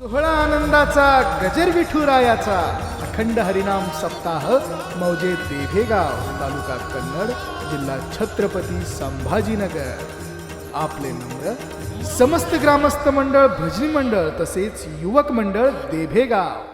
सोहळा आनंदाचा गजर विठुरायाचा अखंड हरिनाम सप्ताह मौजे देभेगाव तालुका कन्नड जिल्हा छत्रपती संभाजीनगर. आपले नम्र समस्त ग्रामस्थ मंडळ भजनी मंडळ तसेच युवक मंडळ देभेगाव.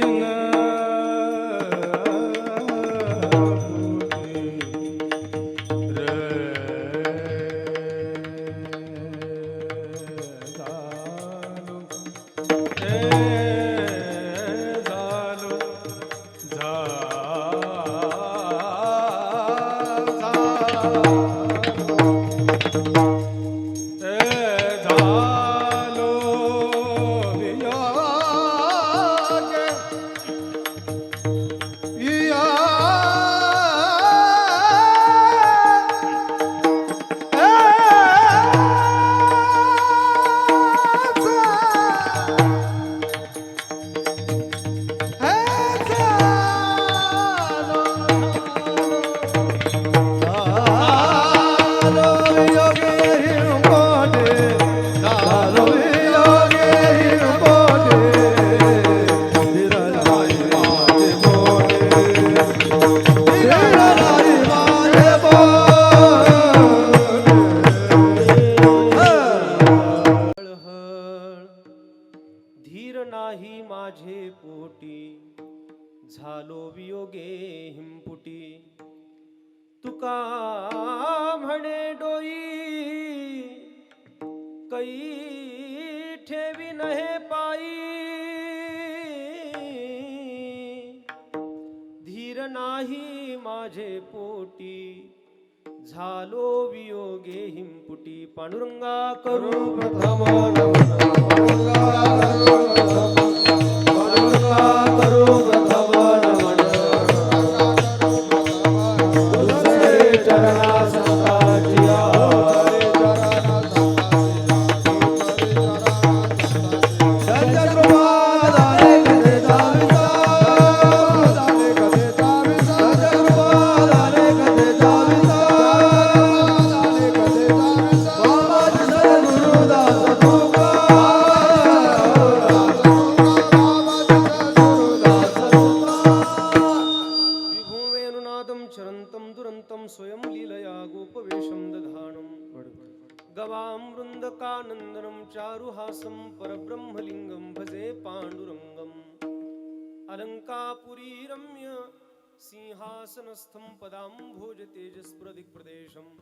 对。झालो वियोगे हिमपुटी। तुका म्हणे डोई। कई ठेवी नहे पायी धीर नाही माझे पोटी। झालो वियोगे हिमपुटी। पांडुरंगा करू प्रथम। चारुहासं परब्रह्मलिङ्गं भजे पाण्डुरङ्गम्। अलङ्कापुरी रम्य सिंहासनस्थं पदाम्भोजतेजस्प्रदिक्प्रदेशं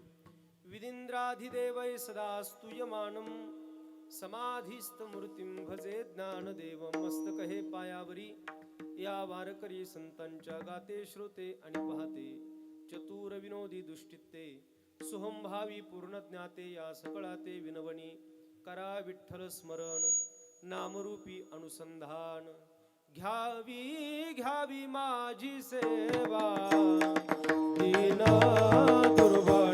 विदिन्द्राधिदेवै सदा स्तूयमानं समाधिस्थमूर्तिं भजे ज्ञानदेवं मस्तकहे पायावरी। या वारकरी संतांच्या गाते श्रोते आणि पाहते। चतुर विनोदी दुष्टित्ते सुहम भावी पूर्ण ज्ञाते या सकळाते विनवणी। करा विठ्ठल स्मरण नामरूपी अनुसंधान. घ्यावी घ्यावी माझी सेवा. दीन दुर्बळाची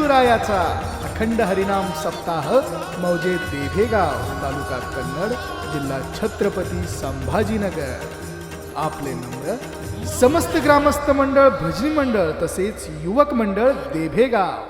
विठुरायाचा अखंड हरिनाम सप्ताह मौजे देभेगाव तालुका कन्नड जिल्हा छत्रपती संभाजीनगर. आपले नम्र समस्त ग्रामस्थ मंडळ भजनी मंडळ तसेच युवक मंडळ देभेगाव.